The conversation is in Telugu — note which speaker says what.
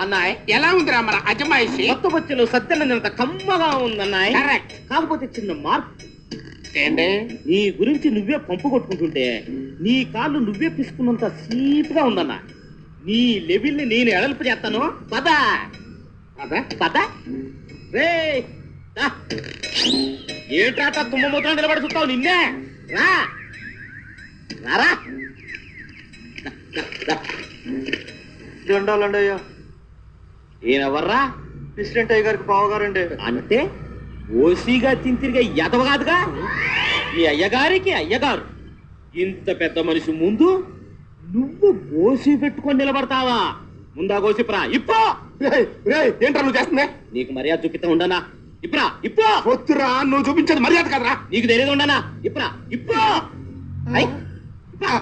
Speaker 1: అన్నాయ్
Speaker 2: ఎలా ఉందిరా మన అజమాయిషి?
Speaker 1: కొత్త బొచ్చులు సత్యనంత కమ్మగా ఉందన్నాయ్.
Speaker 2: కరెక్ట్.
Speaker 1: కాకపోతే చిన్న మార్పు.
Speaker 2: ఏంటి?
Speaker 1: నీ గురించి నువ్వే పంపు కొట్టుకుంటుంటే నీ కాళ్ళు నువ్వే పిసుకున్నంత సీప్గా ఉందన్నా నీ లెవెల్ని నేను ఎడల్పు చేస్తాను. పద. పద? పద. రే. ఏంట్రాట తుమ్మమూతలో నిలబడి చూస్తావు నిన్నే? రా. రారా. దా, దా, దా.
Speaker 3: దండాలండి అయ్యా.
Speaker 1: ఈయనెవర్రా?
Speaker 3: ప్రెసిడెంట్ అయ్య గారికి బావగారండి.
Speaker 1: అంటే ఓసీగా తింతిరిగా ఎదవ కాదుగా? మీ అయ్యగారికి అయ్యగారు. ఇంత పెద్ద మనిషి ముందు నువ్వు గోసి పెట్టుకొని నిలబడతావా? ముందా గోసిప్రా ఇప్పో!
Speaker 2: ఏంట్రా నువ్వు చేస్తుంది?
Speaker 1: నీకు మర్యాద చూపిస్తా ఉండనా? ఇప్రా ఇప్పో!
Speaker 2: వద్దురా నువ్వు చూపించేది మర్యాద కదరా.
Speaker 1: నీకు తెలియదు ఉండనా? ఇప్రా ఇప్పో! ఐ, ఇప్పా.